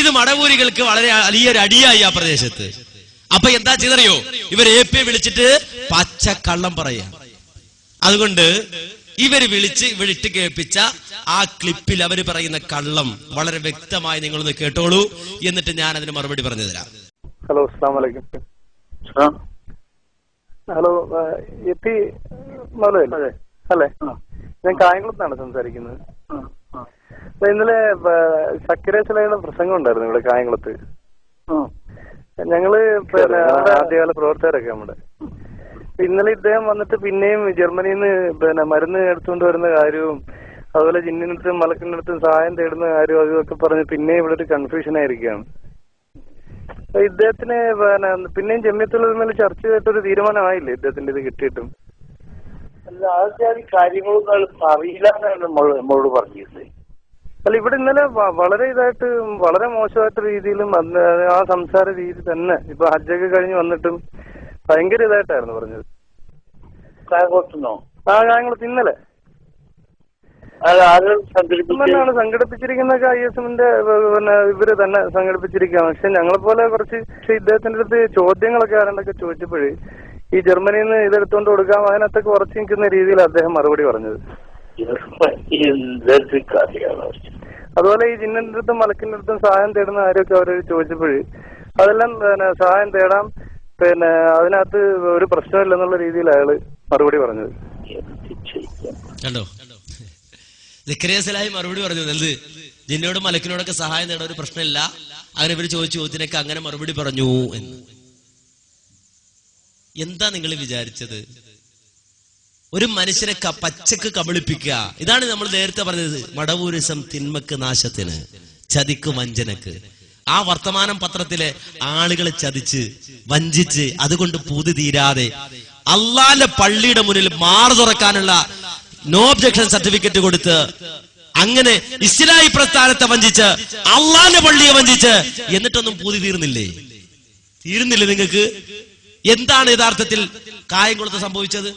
ഇത് മടവൂരികൾക്ക് വളരെ വലിയൊരു അടിയായി ആ പ്രദേശത്ത്. അപ്പൊ എന്താ ചെയ്തറിയോ? ഇവർ എ പി വിളിച്ചിട്ട് പച്ച കള്ളം പറയാ. അതുകൊണ്ട് ഇവർ വിളിച്ച് വിളിട്ട് കേൾപ്പിച്ച ആ ക്ലിപ്പിൽ അവർ പറയുന്ന കള്ളം വളരെ വ്യക്തമായി നിങ്ങളൊന്ന് കേട്ടോളൂ. എന്നിട്ട് ഞാൻ അതിന് മറുപടി പറഞ്ഞു തരാം. ഹലോ അസ്സാം ഹലോ എത്തി അല്ലേ? ഞാൻ കായംകുളത്താണ് സംസാരിക്കുന്നത്. അപ്പൊ ഇന്നലെ സക്കരേശലയുടെ പ്രസംഗം ഉണ്ടായിരുന്നു ഇവിടെ കായംകുളത്ത്. ഞങ്ങൾ പിന്നെ ആദ്യകാല പ്രവർത്തകരൊക്കെ നമ്മുടെ. ഇന്നലെ ഇദ്ദേഹം വന്നിട്ട് പിന്നെയും ജർമ്മനിയിൽ നിന്ന് പിന്നെ മരുന്ന് എടുത്തുകൊണ്ട് വരുന്ന കാര്യവും അതുപോലെ ജിന്നിനടുത്തും മലക്കിനടുത്തും സഹായം തേടുന്ന കാര്യവും അതുമൊക്കെ പറഞ്ഞ് പിന്നെ ഇവിടെ ഒരു കൺഫ്യൂഷൻ ആയിരിക്കുകയാണ്. ഇദ്ദേഹത്തിന് പിന്നെ പിന്നെയും ജമ്യത്തുള്ളതിന്മേൽ ചർച്ച ചെയ്തിട്ടൊരു തീരുമാനമായില്ലേ ഇദ്ദേഹത്തിന്റെ ഇത് കിട്ടിയിട്ടും? അല്ല ആദ്യം കാര്യങ്ങളൊന്നും അയാൾക്ക് അറിയില്ല എന്നാണ് നമ്മൾ നമ്മളോട് പറഞ്ഞത് അല്ല ഇവിടെ ഇന്നലെ വളരെ ഇതായിട്ട് വളരെ മോശമായിട്ട് രീതിയിലും ആ സംസാര രീതി തന്നെ. ഇപ്പൊ ഹജ്ജൊക്കെ കഴിഞ്ഞ് വന്നിട്ടും ഭയങ്കര ഇതായിട്ടായിരുന്നു പറഞ്ഞത്. കായംകുളത്തുനിന്നോ ആ കാര്യങ്ങളൊക്കെ ഇന്നലെ. ാണ് സംഘടിപ്പിച്ചിരിക്കുന്ന തന്നെയാണ് ഐ എസ് എമ്മിന്റെ പിന്നെ ഇവർ തന്നെ സംഘടിപ്പിച്ചിരിക്കുകയാണ്. പക്ഷെ ഞങ്ങളെ പോലെ കുറച്ച് പക്ഷെ ഇദ്ദേഹത്തിന്റെ അടുത്ത് ചോദ്യങ്ങളൊക്കെ ആരാണ്ടൊക്കെ ചോദിച്ചപ്പോഴേ ഈ ജർമ്മനിയിൽ നിന്ന് ഇതെടുത്തുകൊണ്ട് കൊടുക്കാം അതിനകത്തൊക്കെ ഉറച്ചു നിൽക്കുന്ന രീതിയിൽ അദ്ദേഹം മറുപടി പറഞ്ഞത്. അതുപോലെ ഈ ജിന്നിന്റെ അടുത്തും മലക്കിന്റെ അടുത്തും സഹായം തേടുന്ന ആരൊക്കെ അവർ ചോദിച്ചപ്പോഴ് അതെല്ലാം പിന്നെ സഹായം തേടാം പിന്നെ അതിനകത്ത് ഒരു പ്രശ്നമില്ലെന്നുള്ള രീതിയിൽ അയാൾ മറുപടി പറഞ്ഞത്. കണ്ടോ? സലാഹി മറുപടി പറഞ്ഞു. എന്ത്? ജിന്നോടും മലക്കിനോടൊക്കെ സഹായം തേടാൻ ഒരു പ്രശ്നമില്ല. അങ്ങനെ ഇവർ ചോദിച്ചു ചോദ്യത്തിനൊക്കെ അങ്ങനെ മറുപടി പറഞ്ഞു എന്ന്. എന്താ നിങ്ങൾ വിചാരിച്ചത്? ഒരു മനുഷ്യനെ പച്ചക്ക് കബളിപ്പിക്കുക. ഇതാണ് നമ്മൾ നേരത്തെ പറഞ്ഞത്. മടവൂരിസം തിന്മക്ക് നാശത്തിന് ചതിക്ക് വഞ്ചനക്ക്. ആ വർത്തമാനം പത്രത്തിലെ ആളുകളെ ചതിച്ച് വഞ്ചിച്ച് അതുകൊണ്ട് പൂതി തീരാതെ അള്ളാന്റെ പള്ളിയുടെ മുന്നിൽ മാറു തുറക്കാനുള്ള നോ ഒബ്ജക്ഷൻ സർട്ടിഫിക്കറ്റ് കൊടുത്ത് അങ്ങനെ ഇസ്ലായി പ്രസ്ഥാനത്തെ വഞ്ചിച്ച് അള്ളാന്റെ പള്ളിയെ വഞ്ചിച്ച് എന്നിട്ടൊന്നും പൂതി തീർന്നില്ലേ? തീരുന്നില്ലേ നിങ്ങൾക്ക്? എന്താണ് യഥാർത്ഥത്തിൽ കായംകുളത്ത് സംഭവിച്ചത്?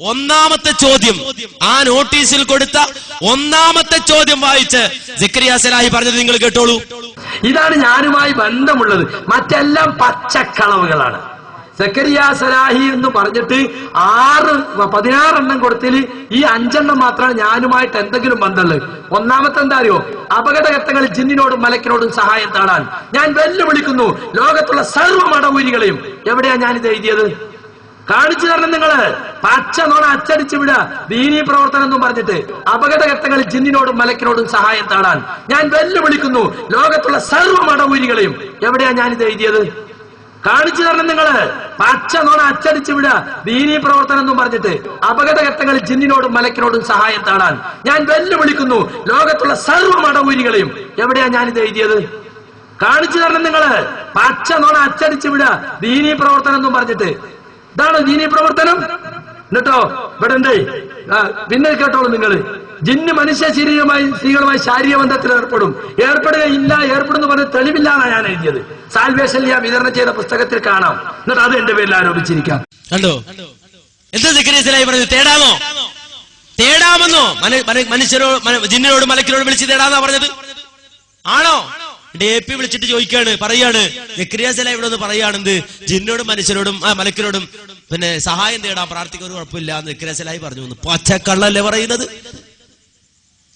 ഒന്നാമത്തെ ചോദ്യം ആ നോട്ടീസിൽ കൊടുത്ത ഒന്നാമത്തെ ചോദ്യം വായിച്ച് സിക്രിയ സലാഹി പറഞ്ഞത് നിങ്ങൾ കേട്ടോളൂ. ഇതാണ് ഞാനുമായി ബന്ധമുള്ളത്. മറ്റെല്ലാം പച്ചക്കളവുകളാണ്. സക്കരിയ സലാഹി എന്ന് പറഞ്ഞിട്ട് ആറ് പതിനാറെണ്ണം കൊടുത്തിൽ ഈ അഞ്ചെണ്ണം മാത്രമാണ് ഞാനുമായിട്ട് എന്തെങ്കിലും ബന്ധമുള്ളത്. ഒന്നാമത്തെ എന്താ അറിയോ? അപകടഘട്ടങ്ങളിൽ ജിന്നിനോടും മലക്കിനോടും സഹായം തേടാൻ. ഞാൻ വെല്ലുവിളിക്കുന്നു. ലോകത്തുള്ള സർവ മടവൂരികളെയും. എവിടെയാ ഞാൻ ഞാനിത് എഴുതിയത്? കാണിച്ചു തരണം നിങ്ങൾ. പച്ച നോണ അച്ചടിച്ചു വിടുക. ദീനീ പ്രവർത്തനം എന്നും പറഞ്ഞിട്ട് അപകടഘട്ടങ്ങളിൽ ജിന്നിനോടും മലക്കിനോടും സഹായം തേടാൻ. ഞാൻ വെല്ലുവിളിക്കുന്നു. ലോകത്തുള്ള സർവ മടവൂരികളെയും. എവിടെയാ ഞാൻ ഞാനിത് എഴുതിയത്? കാണിച്ചു തരണം നിങ്ങൾ. പച്ച നോണ അച്ചടിച്ചു വിടുക. ദീനി പ്രവർത്തനം എന്നും പറഞ്ഞിട്ട് അപകടഘട്ടങ്ങളിൽ ജിന്നിനോടും മലക്കിനോടും സഹായം തേടാൻ ഞാൻ വെല്ലുവിളിക്കുന്നു. ലോകത്തുള്ള സർവ മടവൂരികളെയും. എവിടെയാ ഞാനിത് എഴുതിയത്? കാണിച്ചു തരണം നിങ്ങൾ. പച്ച നോണ അച്ചടിച്ചു വിടുക. ദീനി പ്രവർത്തനം എന്നും പറഞ്ഞിട്ട്. ഇതാണ് ദീനി പ്രവർത്തനം. എന്നിട്ടോ ഇവിടെ പിന്നെ കേട്ടോളൂ നിങ്ങൾ ജിന്ന് മനുഷ്യ ശരീരമായി സ്ത്രീകളുമായി ശാരീരിക ബന്ധത്തിൽ ഏർപ്പെടും. ഏർപ്പെടുകയില്ല ഏർപ്പെടുന്നു പറഞ്ഞ തെളിവില്ലാണ് ഞാൻ എഴുതിയത്. സാൽവേഷൻ ഞാൻ വിതരണം ചെയ്ത പുസ്തകത്തിൽ കാണാം. എന്നിട്ട് അത് എന്റെ പേരിൽ ആരോപിച്ചിരിക്കാം. കണ്ടോ? എന്താ തേടാമോ? തേടാമെന്നോ? മനുഷ്യരോ ജിന്നിനോട് മലക്കിനോട് വിളിച്ച് തേടാന്നാ പറഞ്ഞത്? ആണോ? എ പി വിളിച്ചിട്ട് ചോദിക്കാണ് പറയാണ്. നിക്രിയാസല ഇവിടെ ഒന്ന് പറയാണെന്ത് ജിന്നോടും മനുഷ്യരോടും ആ മലക്കിനോടും പിന്നെ സഹായം തേടാൻ പ്രാർത്ഥിക്കുന്ന ഒരു കുഴപ്പമില്ല എന്ന് സിക്രിയ സലാഹി പറഞ്ഞു. പച്ചക്കള്ളല്ലേ പറയുന്നത്?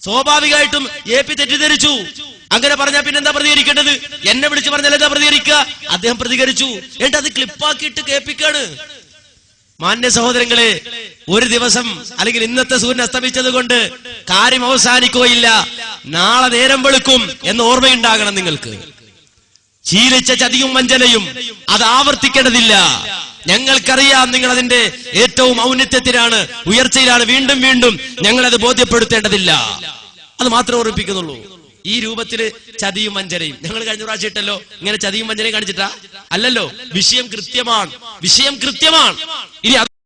സ്വാഭാവികമായിട്ടും എ പി തെറ്റിദ്ധരിച്ചു. അങ്ങനെ പറഞ്ഞാൽ പിന്നെന്താ പ്രതികരിക്കേണ്ടത്? എന്നെ വിളിച്ച് പറഞ്ഞാൽ എന്താ പ്രതികരിക്കുക? അദ്ദേഹം പ്രതികരിച്ചു. എന്നിട്ട് അത് ക്ലിപ്പാക്കിയിട്ട് കേൾപ്പിക്കാണ്. മാന്യ സഹോദരങ്ങളെ ഒരു ദിവസം അല്ലെങ്കിൽ ഇന്നത്തെ സൂര്യൻ അസ്തമിച്ചത് കൊണ്ട് കാര്യം അവസാനിക്കുകയില്ല. നാളെ നേരം വെളുക്കും എന്ന് ഓർമ്മയുണ്ടാകണം നിങ്ങൾക്ക്. ശീലിച്ച ചതിയും വഞ്ചനയും അത് ആവർത്തിക്കേണ്ടതില്ല. ഞങ്ങൾക്കറിയാം നിങ്ങൾ അതിന്റെ ഏറ്റവും ഔന്നിത്യത്തിലാണ് ഉയർച്ചയിലാണ് വീണ്ടും വീണ്ടും ഞങ്ങൾ അത് ബോധ്യപ്പെടുത്തേണ്ടതില്ല. അത് മാത്രം ഓർമ്മിപ്പിക്കുന്നുള്ളൂ. ഈ രൂപത്തിൽ ചതിയും വഞ്ചനയും. ഞങ്ങൾ കഴിഞ്ഞ പ്രാവശ്യം ഇട്ടല്ലോ. ഇങ്ങനെ ചതിയും വഞ്ചനയും കാണിച്ചിട്ടാ? അല്ലല്ലോ. വിഷയം കൃത്യമാണ്. വിഷയം കൃത്യമാണ്. ഇനി